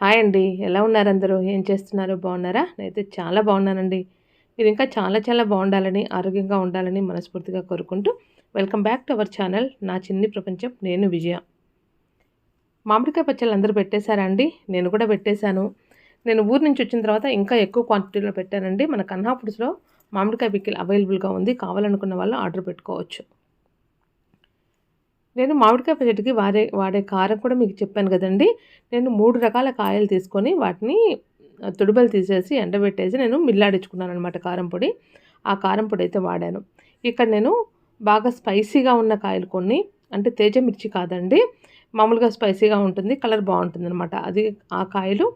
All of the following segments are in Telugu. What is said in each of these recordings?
హాయ్ అండి. ఎలా ఉన్నారు అందరూ ఏం చేస్తున్నారు? బాగున్నారా? నేనైతే చాలా బాగున్నానండి. మీరు ఇంకా చాలా చాలా బాగుండాలని ఆరోగ్యంగా ఉండాలని మనస్ఫూర్తిగా కోరుకుంటూ welcome back to our channel నా చిన్ని ప్రపంచం నేను విజయ. మామిడికాయ పచ్చళ్ళు అందరూ పెట్టేశారా అండి? నేను కూడా పెట్టేశాను. నేను ఊరు నుంచి వచ్చిన తర్వాత ఇంకా ఎక్కువ క్వాంటిటీలో పెట్టానండి. మన కన్హా ఫుడ్స్లో మామిడికాయ పిక్కిల్ అవైలబుల్గా ఉంది. కావాలనుకున్న వాళ్ళు ఆర్డర్ పెట్టుకోవచ్చు. నేను మామిడికాయ పచ్చడికి వాడే వాడే కారం కూడా మీకు చెప్పాను కదండి. నేను మూడు రకాల కాయలు తీసుకొని వాటిని తుడుబలు తీసేసి ఎండబెట్టేసి నేను మిల్లాడించుకున్నాను అనమాట కారం పొడి. ఆ కారం పొడి అయితే వాడాను. ఇక్కడ నేను బాగా స్పైసీగా ఉన్న కాయలు కొన్ని అంటే తేజ మిర్చి కాదండి. మామూలుగా స్పైసీగా ఉంటుంది కలర్ బాగుంటుంది అనమాట అది ఆ కాయలు.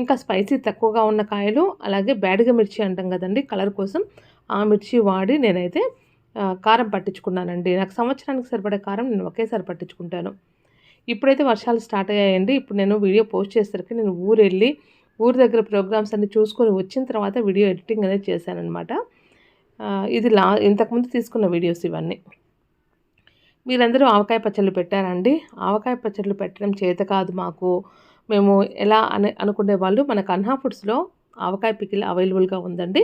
ఇంకా స్పైసీ తక్కువగా ఉన్న కాయలు అలాగే బ్యాడిగ మిర్చి అంటాం కదండి కలర్ కోసం ఆ మిర్చి వాడి నేనైతే కారం పట్టించుకున్నానండి. నాకు సంవత్సరానికి సరిపడే కారం నేను ఒకేసారి పట్టించుకుంటాను. ఇప్పుడైతే వర్షాలు స్టార్ట్ అయ్యాయండి. ఇప్పుడు నేను వీడియో పోస్ట్ చేసేసరికి నేను ఊరు వెళ్ళి ఊరి దగ్గర ప్రోగ్రామ్స్ అన్ని చూసుకొని వచ్చిన తర్వాత వీడియో ఎడిటింగ్ అనేది చేశానమాట ఇది లా ఇంతకుముందు తీసుకున్న వీడియోస్ ఇవన్నీ. మీరందరూ ఆవకాయ పచ్చళ్ళు పెట్టారండి ఆవకాయ పచ్చళ్ళు పెట్టడం చేత కాదు మాకు. మేము ఎలా అని అనుకునే వాళ్ళు మన కన్హా ఫుడ్స్లో ఆవకాయ పికిల్ అవైలబుల్గా ఉందండి.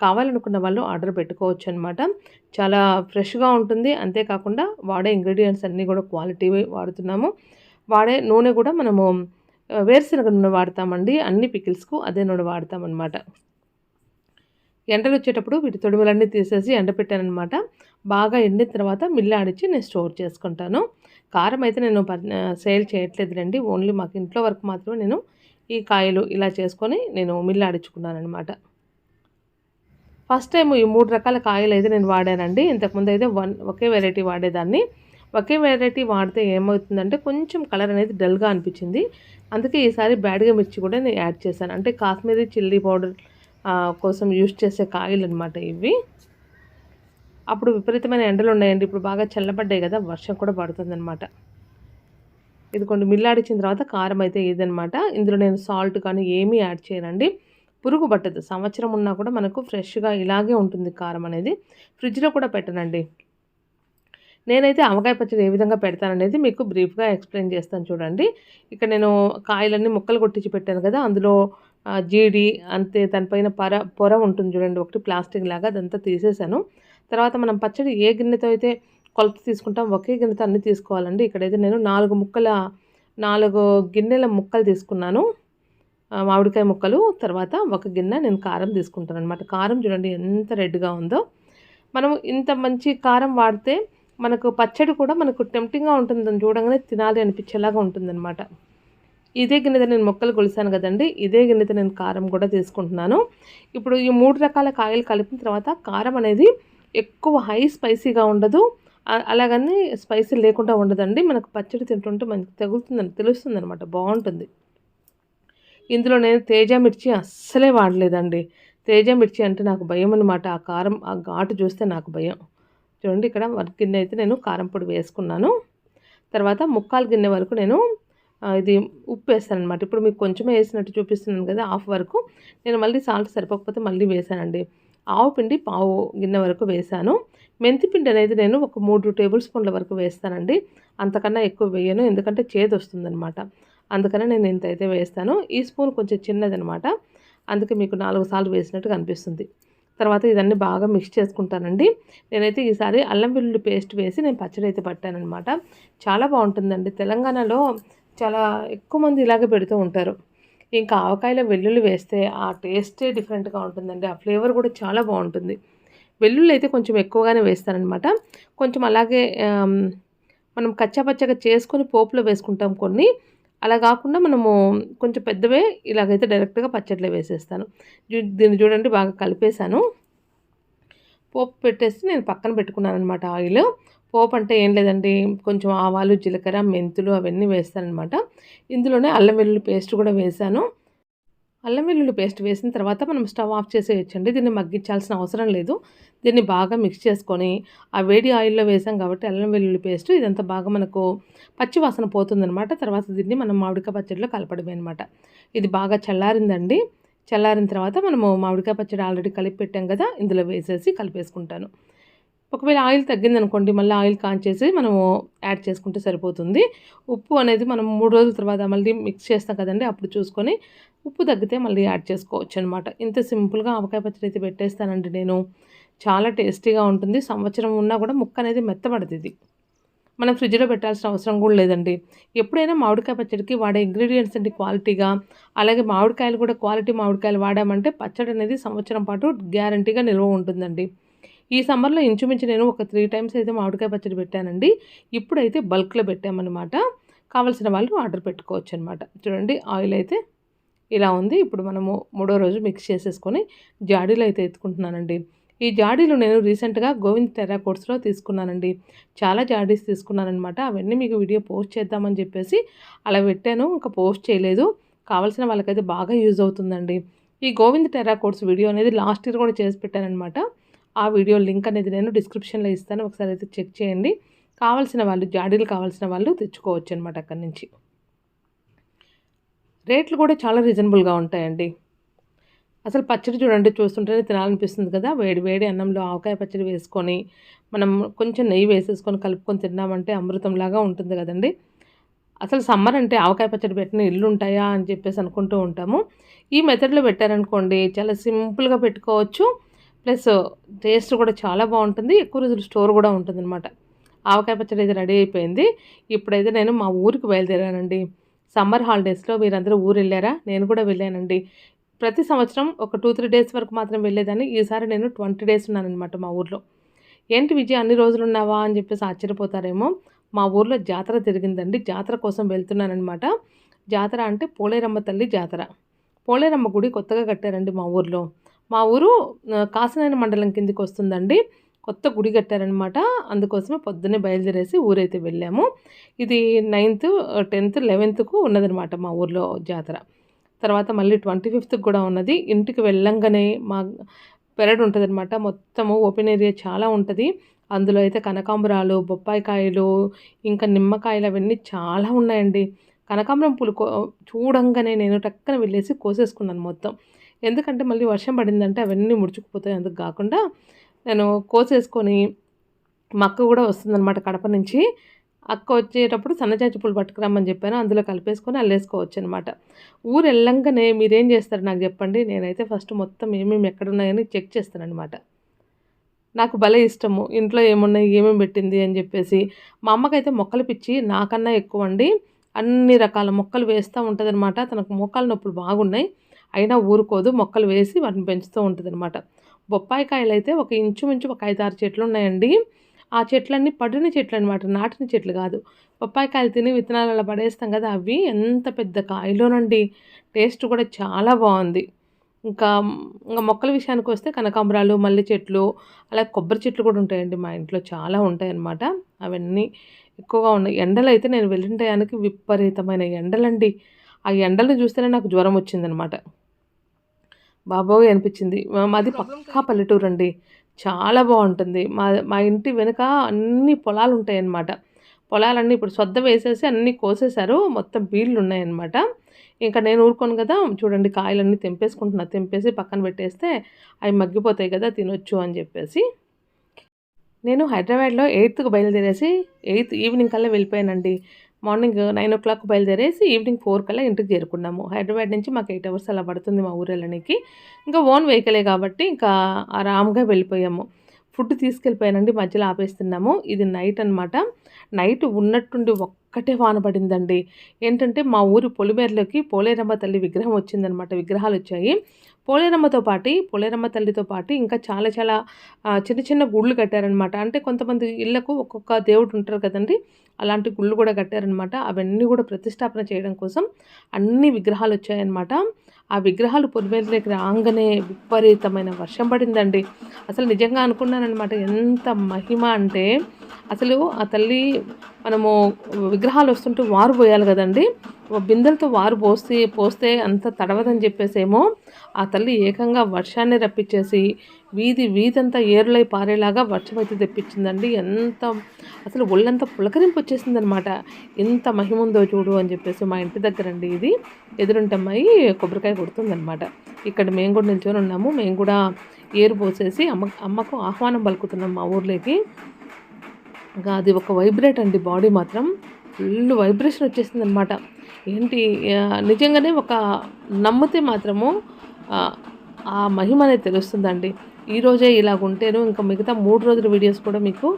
కావాలనుకున్న వాళ్ళు ఆర్డర్ పెట్టుకోవచ్చు అనమాట చాలా ఫ్రెష్గా ఉంటుంది. అంతేకాకుండా వాడే ఇంగ్రీడియంట్స్ అన్నీ కూడా క్వాలిటీ వాడుతున్నాము. వాడే నూనె కూడా మనము వేరుశనగ నూనె వాడతామండి. అన్ని పికిల్స్కు అదే నూనె వాడతామన్నమాట. ఎండలు వచ్చేటప్పుడు వీటి తొడుములన్నీ తీసేసి ఎండపెట్టానమాట బాగా ఎండిన తర్వాత మిల్లాడిచ్చి నేను స్టోర్ చేసుకుంటాను. కారం అయితే నేను సేల్ చేయట్లేదులేండి. ఓన్లీ మాకు ఇంట్లో వరకు మాత్రమే నేను ఈ కాయలు ఇలా చేసుకొని నేను మిల్లాడించుకున్నాను అనమాట ఫస్ట్ టైం ఈ మూడు రకాల కాయలు అయితే నేను వాడానండి. ఇంతకుముందు అయితే వన్ ఒకే వెరైటీ వాడేదాన్ని. ఒకే వెరైటీ వాడితే ఏమవుతుందంటే కొంచెం కలర్ అనేది డల్గా అనిపించింది. అందుకే ఈసారి బ్యాడ్గా మిర్చి కూడా నేను యాడ్ చేశాను. అంటే కాశ్మీరీ చిల్లీ పౌడర్ కోసం యూజ్ చేసే కాయలు అనమాట ఇవి. అప్పుడు విపరీతమైన ఎండలు ఉన్నాయండి. ఇప్పుడు బాగా చల్లబడ్డాయి కదా వర్షం కూడా పడుతుందన్నమాట. ఇది కొన్ని మిల్లాడిచ్చిన తర్వాత కారం అయితే ఇదనమాట ఇందులో నేను సాల్ట్ కానీ ఏమీ యాడ్ చేయనండి. పురుగు పట్టదు సంవత్సరం ఉన్నా కూడా మనకు ఫ్రెష్గా ఇలాగే ఉంటుంది కారం అనేది. ఫ్రిడ్జ్లో కూడా పెట్టనండి. నేనైతే ఆవకాయ పచ్చడి ఏ విధంగా పెడతాననేది మీకు బ్రీఫ్గా ఎక్స్ప్లెయిన్ చేస్తాను చూడండి. ఇక్కడ నేను కాయలన్నీ ముక్కలు కొట్టించి పెట్టాను కదా అందులో జీడి అంతే దానిపైన పర పొర ఉంటుంది చూడండి ఒకటి ప్లాస్టిక్ లాగా అదంతా తీసేసాను. తర్వాత మనం పచ్చడి ఏ గిన్నెతో అయితే కొలత తీసుకుంటాం ఒకే గిన్నెతో అన్నీ తీసుకోవాలండి. ఇక్కడైతే నేను నాలుగు ముక్కల నాలుగు గిన్నెల ముక్కలు తీసుకున్నాను. మామిడికాయ ముక్కలు తర్వాత ఒక గిన్నె నేను కారం తీసుకుంటాను అనమాట కారం చూడండి ఎంత రెడ్గా ఉందో. మనం ఇంత మంచి కారం వాడితే మనకు పచ్చడి కూడా మనకు టెంప్టింగ్గా ఉంటుంది చూడంగానే తినాలి అనిపించేలాగా ఉంటుందన్నమాట. ఇదే గిన్నెతో నేను మొక్కలు కొలిసాను కదండి ఇదే గిన్నెతో నేను కారం కూడా తీసుకుంటున్నాను. ఇప్పుడు ఈ మూడు రకాల కాయలు కలిపిన తర్వాత కారం అనేది ఎక్కువ హై స్పైసీగా ఉండదు. అలాగని స్పైసీ లేకుండా ఉండదండి. మనకు పచ్చడి తింటుంటే మనకి తగులుతుందని తెలుస్తుంది అనమాట బాగుంటుంది. ఇందులో నేను తేజ మిర్చి అస్సలే వాడలేదండి. తేజ మిర్చి అంటే నాకు భయం అనమాట ఆ కారం ఆ ఘాటు చూస్తే నాకు భయం. చూడండి ఇక్కడ గిన్నె అయితే నేను కారం పొడి వేసుకున్నాను. తర్వాత ముక్కాలు గిన్నె వరకు నేను ఇది ఉప్పు వేస్తాను అనమాట ఇప్పుడు మీకు కొంచెమే వేసినట్టు చూపిస్తున్నాను కదా హాఫ్ వరకు. నేను మళ్ళీ సాల్ట్ సరిపోకపోతే మళ్ళీ వేసానండి. ఆవు పిండి పావు గిన్నె వరకు వేసాను. మెంతి పిండి అనేది నేను ఒక మూడు టేబుల్ స్పూన్ల వరకు వేస్తానండి. అంతకన్నా ఎక్కువ వేయను. ఎందుకంటే చేదు వస్తుందనమాట అందుకనే నేను ఇంత అయితే వేస్తాను. ఈ స్పూన్ కొంచెం చిన్నదనమాట. అందుకే మీకు నాలుగు సార్లు వేసినట్టు కనిపిస్తుంది తర్వాత ఇదన్నీ బాగా మిక్స్ చేసుకుంటానండి. నేనైతే ఈసారి అల్లం వెల్లుల్లి పేస్ట్ వేసి నేను పచ్చడి అయితే పట్టానమాట చాలా బాగుంటుందండి. తెలంగాణలో చాలా ఎక్కువ మంది ఇలాగే పెడుతూ ఉంటారు. ఇంకా ఆవకాయలో వెల్లుల్లి వేస్తే ఆ టేస్టే డిఫరెంట్గా ఉంటుందండి. ఆ ఫ్లేవర్ కూడా చాలా బాగుంటుంది. వెల్లుల్లి అయితే కొంచెం ఎక్కువగానే వేస్తానమాట కొంచెం అలాగే మనం కచ్చాపచ్చగా చేసుకొని పోపులో వేసుకుంటాం కొన్ని. అలా కాకుండా మనము కొంచెం పెద్దవే ఇలాగైతే డైరెక్ట్గా పచ్చడిలో వేసేస్తాను. దీన్ని చూడండి బాగా కలిపేశాను. పోపు పెట్టేసి నేను పక్కన పెట్టుకున్నాను అనమాట ఆయిల్. పోపు అంటే ఏం లేదండి కొంచెం ఆవాలు జీలకర్ర మెంతులు అవన్నీ వేస్తానమాట ఇందులోనే అల్లం వెల్లుల్లి పేస్ట్ కూడా వేసాను అల్లం వెల్లుల్లి పేస్ట్ వేసిన తర్వాత మనం స్టవ్ ఆఫ్ చేసేయచ్చండి. దీన్ని మగ్గించాల్సిన అవసరం లేదు. దీన్ని బాగా మిక్స్ చేసుకొని ఆ వేడి ఆయిల్లో వేసాం కాబట్టి అల్లం వెల్లుల్లి పేస్ట్ ఇదంతా బాగా మనకు పచ్చి వాసన పోతుందనమాట తర్వాత దీన్ని మనం మామిడికాయ పచ్చడిలో కలపడమే అనమాట ఇది బాగా చల్లారిందండి. చల్లారిన తర్వాత మనము మామిడికాయ పచ్చడి ఆల్రెడీ కలిపి పెట్టాం కదా ఇందులో వేసేసి కలిపేసుకుంటాను. ఒకవేళ ఆయిల్ తగ్గిందనుకోండి మళ్ళీ ఆయిల్ కాంచేసి మనము యాడ్ చేసుకుంటే సరిపోతుంది. ఉప్పు అనేది మనం మూడు రోజుల తర్వాత మళ్ళీ మిక్స్ చేస్తాం కదండి అప్పుడు చూసుకొని ఉప్పు తగ్గితే మళ్ళీ యాడ్ చేసుకోవచ్చు అనమాట ఇంత సింపుల్గా ఆవకాయ పచ్చడి అయితే పెట్టేస్తానండి నేను. చాలా టేస్టీగా ఉంటుంది. సంవత్సరం ఉన్నా కూడా ముక్క అనేది మెత్తబడుతుంది మనం ఫ్రిడ్జ్లో పెట్టాల్సిన అవసరం కూడా లేదండి. ఎప్పుడైనా మామిడికాయ పచ్చడికి వాడే ఇంగ్రీడియంట్స్ అండి క్వాలిటీగా. అలాగే మామిడికాయలు కూడా క్వాలిటీ మామిడికాయలు వాడామంటే పచ్చడి అనేది సంవత్సరం పాటు గ్యారంటీగా నిల్వ ఉంటుందండి. ఈ సమ్మర్లో ఇంచుమించు నేను ఒక త్రీ టైమ్స్ అయితే మామిడికాయ పచ్చడి పెట్టానండి. ఇప్పుడైతే బల్క్లో పెట్టామన్నమాట. కావాల్సిన వాళ్ళు ఆర్డర్ పెట్టుకోవచ్చు అనమాట చూడండి ఆయిల్ అయితే ఇలా ఉంది. ఇప్పుడు మనము మూడో రోజు మిక్స్ చేసేసుకొని జాడీలు అయితే ఎత్తుకుంటున్నానండి. ఈ జాడీలు నేను రీసెంట్గా గోవింద్ టెరా కోర్స్లో తీసుకున్నానండి. చాలా జాడీస్ తీసుకున్నానమాట అవన్నీ మీకు వీడియో పోస్ట్ చేద్దామని చెప్పేసి అలా పెట్టాను. ఇంకా పోస్ట్ చేయలేదు. కావాల్సిన వాళ్ళకైతే బాగా యూజ్ అవుతుందండి. ఈ గోవింద్ టెరా కోర్స్ వీడియో అనేది లాస్ట్ ఇయర్ కూడా చేసి పెట్టానమాట ఆ వీడియో లింక్ అనేది నేను డిస్క్రిప్షన్లో ఇస్తాను. ఒకసారి అయితే చెక్ చేయండి. కావాల్సిన వాళ్ళు జాడీలు కావాల్సిన వాళ్ళు తెచ్చుకోవచ్చు అనమాట అక్కడి నుంచి. రేట్లు కూడా చాలా రీజనబుల్గా ఉంటాయండి. అసలు పచ్చడి చూడండి చూస్తుంటేనే తినాలనిపిస్తుంది కదా. వేడి వేడి అన్నంలో ఆవకాయ పచ్చడి వేసుకొని మనం కొంచెం నెయ్యి వేసేసుకొని కలుపుకొని తిన్నామంటే అమృతంలాగా ఉంటుంది కదండి. అసలు సమ్మర్ అంటే ఆవకాయ పచ్చడి పెట్టిన ఇల్లు ఉంటాయా అని చెప్పేసి అనుకుంటూ ఉంటాము. ఈ మెథడ్లో పెట్టారనుకోండి చాలా సింపుల్గా పెట్టుకోవచ్చు. ప్లస్ టేస్ట్ కూడా చాలా బాగుంటుంది. ఎక్కువ రోజులు స్టోర్ కూడా ఉంటుంది అనమాట ఆవకాయ పచ్చడి అయితే రెడీ అయిపోయింది. ఇప్పుడైతే నేను మా ఊరికి బయలుదేరానండి. సమ్మర్ హాలిడేస్లో మీరందరూ ఊరు వెళ్ళారా నేను కూడా వెళ్ళానండి. ప్రతి సంవత్సరం ఒక టూ త్రీ డేస్ వరకు మాత్రం వెళ్ళేదాన్ని. ఈసారి నేను ట్వంటీ డేస్ ఉన్నానమాట మా ఊర్లో. ఏంటి విజయ్ అన్ని రోజులు ఉన్నావా అని చెప్పేసి ఆశ్చర్యపోతారేమో. మా ఊర్లో జాతర జరిగిందండి. జాతర కోసం వెళ్తున్నానమాట జాతర అంటే పోలేరమ్మ తల్లి జాతర. పోలేరమ్మ గుడి కొత్తగా కట్టారండి మా ఊర్లో. మా ఊరు కాసినేని మండలం కిందికి వస్తుందండి. కొత్త గుడి కట్టారనమాట అందుకోసమే పొద్దున్నే బయలుదేరేసి ఊరైతే వెళ్ళాము. ఇది నైన్త్ టెన్త్ లెవెన్త్కు ఉన్నదనమాట మా ఊర్లో జాతర. తర్వాత మళ్ళీ ట్వంటీ ఫిఫ్త్కి కూడా ఉన్నది. ఇంటికి వెళ్ళంగానే మా పెరడు ఉంటుందన్నమాట. మొత్తము ఓపెన్ ఏరియా చాలా ఉంటుంది. అందులో అయితే కనకాంబరాలు బొప్పాయికాయలు ఇంకా నిమ్మకాయలు అవన్నీ చాలా ఉన్నాయండి. కనకాంబరం పూలు చూడంగానే నేను టక్కన వెళ్ళేసి కోసేసుకున్నాను మొత్తం. ఎందుకంటే మళ్ళీ వర్షం పడిందంటే అవన్నీ ముడుచుకుపోతాయి. అందుకు కాకుండా నేను కోసేసుకొని మా అక్క కూడా వస్తుందన్నమాట కడప నుంచి. అక్క వచ్చేటప్పుడు సన్నజాజి పూలు పట్టుకురమ్మని చెప్పాను. అందులో కలిపేసుకొని అల్లేసుకోవచ్చు అనమాట ఊరు వెళ్ళంగానే మీరేం చేస్తారు నాకు చెప్పండి. నేనైతే ఫస్ట్ మొత్తం ఏమేమి ఎక్కడున్నాయని చెక్ చేస్తానమాట నాకు భలే ఇష్టము. ఇంట్లో ఏమున్నాయి ఏమేమి పెట్టింది అని చెప్పేసి. మా అమ్మకైతే మొక్కలు పిచ్చి నాకన్నా ఎక్కువ అండి అన్ని రకాల మొక్కలు వేస్తూ ఉంటుందనమాట తనకు మోకాలు నొప్పులు బాగున్నాయి. అయినా ఊరుకోదు మొక్కలు వేసి వాటిని పెంచుతూ ఉంటుంది అనమాట బొప్పాయి కాయలు అయితే ఒక ఇంచుమించు ఒక ఐదు ఆరు చెట్లు ఉన్నాయండి ఆ చెట్లన్నీ పడిన చెట్లు అనమాట నాటిన చెట్లు కాదు. బొప్పాయి కాయలు తిని విత్తనాలు అలా పడేస్తాం కదా అవి ఎంత పెద్ద కాయలోనండి. టేస్ట్ కూడా చాలా బాగుంది. ఇంకా ఇంకా మొక్కల విషయానికి వస్తే కనకాంబరాలు మల్లె చెట్లు అలాగే కొబ్బరి చెట్లు కూడా ఉంటాయండి మా ఇంట్లో. చాలా ఉంటాయన్నమాట. అవన్నీ ఎక్కువగా ఉన్నాయి. ఎండలు అయితే నేను వెళ్ళిన టయానికి విపరీతమైన ఎండలండి. ఆ ఎండలను చూస్తేనే నాకు జ్వరం వచ్చిందనమాట బాబోయ్ అనిపించింది. మాది పక్కా పల్లెటూరు అండి చాలా బాగుంటుంది. మా మా ఇంటి వెనుక అన్ని పొలాలు ఉంటాయన్నమాట పొలాలన్నీ ఇప్పుడు సొద్ద వేసేసి అన్నీ కోసేశారు. మొత్తం బీళ్ళు ఉన్నాయన్నమాట ఇంకా నేను ఊరుకోను కదా. చూడండి కాయలన్నీ తెంపేసుకుంటున్నా. తెంపేసి పక్కన పెట్టేస్తే అవి మగ్గిపోతాయి కదా తినొచ్చు అని చెప్పేసి. నేను హైదరాబాద్లో ఎయిత్కి బయలుదేరేసి ఎయిత్ ఈవినింగ్ కల్లా వెళ్ళిపోయానండి. మార్నింగ్ నైన్ ఓ క్లాక్ బయలుదేరేసి ఈవినింగ్ ఫోర్ కల్లా ఇంటికి చేరుకున్నాము. హైదరాబాద్ నుంచి మాకు ఎయిట్ అవర్స్ అలా పడుతుంది మా ఊరు వెళ్ళడానికి ఇంకా ఓన్ వెహికలే కాబట్టి ఇంకా ఆరామ్గా వెళ్ళిపోయాము. ఫుడ్ తీసుకెళ్ళిపోయానండి మధ్యలో ఆపేస్తున్నాము. ఇది నైట్ అనమాట నైట్ ఉన్నట్టుండి ఒక్కటే వాన పడిందండి. ఏంటంటే మా ఊరి పొలిమేరలోకి పోలేరమ్మ తల్లి విగ్రహం వచ్చిందనమాట విగ్రహాలు వచ్చాయి. పోలేరమ్మతో పాటు పోలేరమ్మ తల్లితో పాటు ఇంకా చాలా చాలా చిన్న చిన్న గుళ్ళు కట్టారనమాట అంటే కొంతమంది ఇళ్ళకు ఒక్కొక్క దేవుడు ఉంటారు కదండి. అలాంటి గుళ్ళు కూడా కట్టారనమాట అవన్నీ కూడా ప్రతిష్టాపన చేయడం కోసం అన్ని విగ్రహాలు వచ్చాయన్నమాట. ఆ విగ్రహాలు పొలిమేరలోకి రాగానే విపరీతమైన వర్షం పడిందండి. అసలు నిజంగా అనుకున్నానమాట ఎంత మహిమ అంటే అసలు ఆ తల్లి మనము విగ్రహాలు వస్తుంటే వారు పోయాలి కదండి. బిందెలతో వారు పోస్తే పోస్తే అంత తడవదని చెప్పేసేమో ఆ తల్లి ఏకంగా వర్షాన్ని రప్పించేసి వీధి వీధంతా ఏరులై పారేలాగా వర్షం అయితే తెప్పించిందండి. ఎంత అసలు ఒళ్ళంతా పులకరింపు వచ్చేసింది అనమాట ఎంత మహిముందో చూడు అని చెప్పేసి మా ఇంటి దగ్గర అండి ఇది. ఎదురుంటమ్మాయి కొబ్బరికాయ కొడుతుందనమాట ఇక్కడ మేము కూడా నిల్చొని ఉన్నాము. మేము కూడా ఏరు పోసేసి అమ్మ అమ్మకు ఆహ్వానం పలుకుతున్నాం మా ఊర్లోకి. ఇంకా అది ఒక వైబ్రేట్ అండి బాడీ మాత్రం. ఫుల్ వైబ్రేషన్ వచ్చేసింది అనమాట ఏంటి నిజంగానే ఒక నమ్మితే మాత్రము ఆ, ఆ మహిమ అనేది తెలుస్తుందండి. ఈరోజే ఇలాగుంటేను ఇలాగ ఉంటేను ఇంకా మిగతా మూడు రోజుల వీడియోస్ కూడా మీకు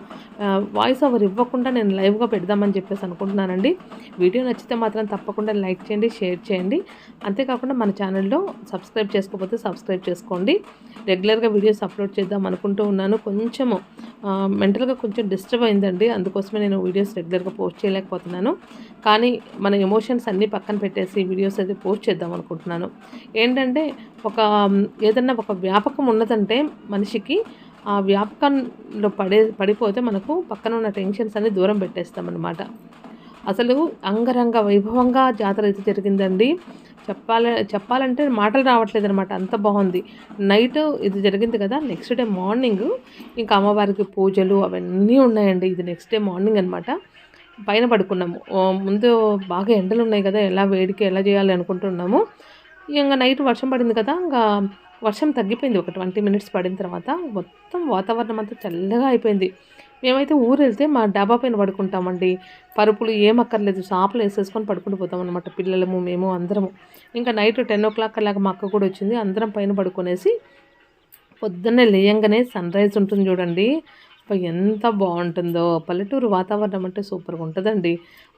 వాయిస్ ఓవర్ ఇవ్వకుండా నేను లైవ్గా పెడదామని చెప్పేసి అనుకుంటున్నానండి. వీడియో నచ్చితే మాత్రం తప్పకుండా లైక్ చేయండి షేర్ చేయండి. అంతేకాకుండా మన ఛానల్లో సబ్స్క్రైబ్ చేసుకోకపోతే సబ్స్క్రైబ్ చేసుకోండి. రెగ్యులర్గా వీడియోస్ అప్లోడ్ చేద్దాం అనుకుంటూ ఉన్నాను. కొంచెము మెంటల్గా కొంచెం డిస్టర్బ్ అయిందండి. అందుకోసమే నేను వీడియోస్ రెగ్యులర్గా పోస్ట్ చేయలేకపోతున్నాను. కానీ మన ఎమోషన్స్ అన్నీ పక్కన పెట్టేసి వీడియోస్ అయితే పోస్ట్ చేద్దాం అనుకుంటున్నాను. ఏంటంటే ఒక ఏదన్నా ఒక వ్యాపకం ఉన్నదంటే మనిషికి ఆ వ్యాపకంలో పడే పడిపోతే మనకు పక్కన ఉన్న టెన్షన్స్ అన్ని దూరం పెట్టేస్తామన్నమాట. అసలు అంగరంగ వైభవంగా జాతర అయితే జరిగిందండి. చెప్పాల చెప్పాలంటే మాటలు రావట్లేదు అనమాట అంత బాగుంది. నైట్ ఇది జరిగింది కదా నెక్స్ట్ డే మార్నింగ్ ఇంకా అమ్మవారికి పూజలు అవన్నీ ఉన్నాయండి. ఇది నెక్స్ట్ డే మార్నింగ్ అనమాట పైన పడుకున్నాము. ముందు బాగా ఎండలు ఉన్నాయి కదా ఎలా వేడికి ఎలా చేయాలి అనుకుంటున్నాము. ఇంకా నైట్ వర్షం పడింది కదా ఇంకా వర్షం తగ్గిపోయింది. ఒక ట్వంటీ మినిట్స్ పడిన తర్వాత మొత్తం వాతావరణం అంతా చల్లగా అయిపోయింది. మేమైతే ఊరు వెళ్తే మా డాబా పైన పడుకుంటామండి. పరుపులు ఏం అక్కర్లేదు వేసేసుకొని పడుకుంటూ పోతాం అనమాట పిల్లలము మేము అందరము. ఇంకా నైట్ టెన్ ఓ క్లాక్ అలాగా మా అక్క కూడా వచ్చింది అందరం పైన పడుకునేసి పొద్దున్నే లేయంగానే సన్ రైజ్ ఉంటుంది చూడండి. ఎంత బాగుంటుందో. పల్లెటూరు వాతావరణం అంటే సూపర్గా ఉంటుందండి.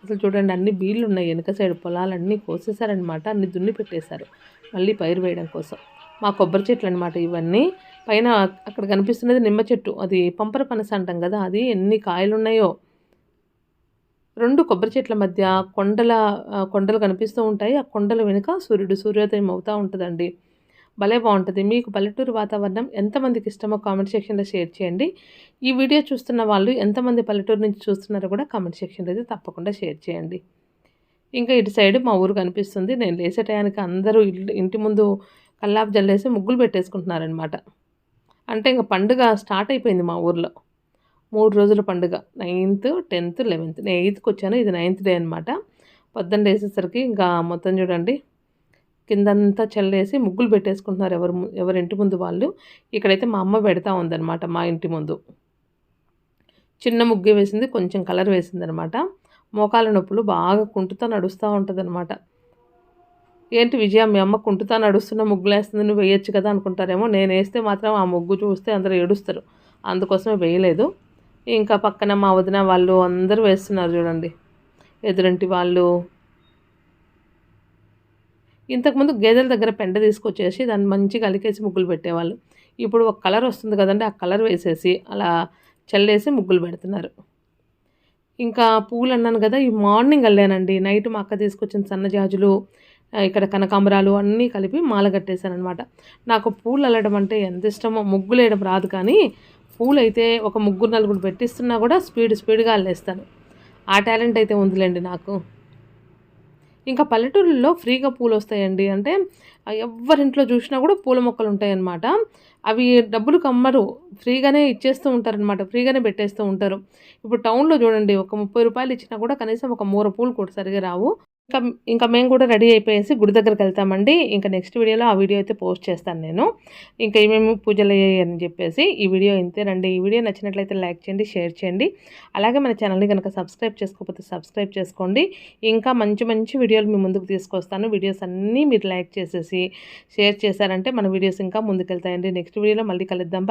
అసలు చూడండి అన్ని బీళ్ళు ఉన్నాయి. వెనక సైడ్ పొలాలన్నీ కోసేసారనమాట అన్ని దున్ని పెట్టేశారు. మళ్ళీ పైరు వేయడం కోసం. మా కొబ్బరి చెట్లు అనమాట ఇవన్నీ. పైన అక్కడ కనిపిస్తున్నది నిమ్మ చెట్టు. అది పంపర పనస అంటాం కదా అది ఎన్ని కాయలు ఉన్నాయో రెండు కొబ్బరి చెట్ల మధ్య కొండల కొండలు కనిపిస్తూ ఉంటాయి. ఆ కొండల వెనుక సూర్యుడు సూర్యోదయం అవుతూ ఉంటుందండి. భలే బాగుంటుంది. మీకు పల్లెటూరు వాతావరణం ఎంతమందికి ఇష్టమో కామెంట్ సెక్షన్లో షేర్ చేయండి. ఈ వీడియో చూస్తున్న వాళ్ళు ఎంతమంది పల్లెటూరు నుంచి చూస్తున్నారో కూడా కామెంట్ సెక్షన్లో అయితే తప్పకుండా షేర్ చేయండి. ఇంకా ఇటు సైడ్ మా ఊరు కనిపిస్తుంది. నేను లేచే టయానికి అందరూ ఇంటి ముందు కల్లాపు జల్లేసి ముగ్గులు పెట్టేసుకుంటున్నారనమాట అంటే ఇంకా పండుగ స్టార్ట్ అయిపోయింది మా ఊర్లో. మూడు రోజుల పండుగ. Ninth tenth eleventh. నేను ఎయిత్కి వచ్చాను. ఇది నైన్త్ డే అనమాట పొద్దున్న వేసేసరికి ఇంకా మొత్తం చూడండి. కిందంతా చల్లేసి ముగ్గులు పెట్టేసుకుంటున్నారు ఎవరు ము- ఎవరి ఇంటి ముందు వాళ్ళు. ఇక్కడైతే మా అమ్మ పెడతా ఉందన్నమాట మా ఇంటి ముందు. చిన్న ముగ్గు వేసింది కొంచెం కలర్ వేసింది అనమాట మోకాల నొప్పులు బాగా కుంటుతా నడుస్తూ ఉంటుంది అనమాట ఏంటి విజయ మీ అమ్మ కుంటుతా నడుస్తున్న ముగ్గులు వేస్తుంది నువ్వు వేయొచ్చు కదా అనుకుంటారేమో. నేను వేస్తే మాత్రం ఆ ముగ్గు చూస్తే అందరూ ఏడుస్తారు. అందుకోసమే వేయలేదు. ఇంకా పక్కన మా వదిన వాళ్ళు అందరూ వేస్తున్నారు చూడండి. ఎదురింటి వాళ్ళు ఇంతకుముందు గేదెల దగ్గర పెండ తీసుకొచ్చేసి దాన్ని మంచిగా అలికేసి ముగ్గులు పెట్టేవాళ్ళు. ఇప్పుడు ఒక కలర్ వస్తుంది కదండి ఆ కలర్ వేసేసి అలా చల్లేసి ముగ్గులు పెడుతున్నారు. ఇంకా పూలు అన్నాను కదా ఈ మార్నింగ్ అల్లేనండి. నైట్ మా అక్క తీసుకొచ్చిన సన్నజాజులు ఇక్కడ కనకాంబరాలు అన్నీ కలిపి మాల కట్టేశానమాట నాకు పూలు అల్లడం అంటే ఎంత ఇష్టమో ముగ్గులు వేయడం రాదు కానీ పూలు అయితే ఒక ముగ్గురు నలుగురు పెట్టిస్తున్నా కూడా స్పీడ్ స్పీడ్గా అల్లేస్తాను. ఆ టాలెంట్ అయితే ఉందిలేండి నాకు. ఇంకా పల్లెటూళ్ళలో ఫ్రీగా పూలు వస్తాయండి అంటే ఎవరింట్లో చూసినా కూడా పూల మొక్కలు ఉంటాయన్నమాట అవి డబ్బులు కమ్మరు. ఫ్రీగానే ఇచ్చేస్తూ ఉంటారనమాట ఫ్రీగానే పెట్టేస్తూ ఉంటారు. ఇప్పుడు టౌన్లో చూడండి ఒక ముప్పై రూపాయలు ఇచ్చినా కూడా కనీసం ఒక మూర పూలు కూడా సరిగా రావు. ఇంకా ఇంకా మేము కూడా రెడీ అయిపోయేసి గుడి దగ్గరికి వెళ్తామండి. ఇంకా నెక్స్ట్ వీడియోలో ఆ వీడియో అయితే పోస్ట్ చేస్తాను నేను. ఇంకా ఏమేమి పూజలు అయ్యాయి అని చెప్పేసి ఈ వీడియో ఇంతేనండి. ఈ వీడియో నచ్చినట్లయితే లైక్ చేయండి షేర్ చేయండి. అలాగే మన ఛానల్ని కనుక సబ్స్క్రైబ్ చేసుకోకపోతే సబ్స్క్రైబ్ చేసుకోండి. ఇంకా మంచి మంచి వీడియోలు మీ ముందుకు తీసుకొస్తాను. వీడియోస్ అన్నీ మీరు లైక్ చేసేసి షేర్ చేశారంటే మన వీడియోస్ ఇంకా ముందుకెళ్తాయండి. నెక్స్ట్ వీడియోలో మళ్ళీ కలుద్దాం.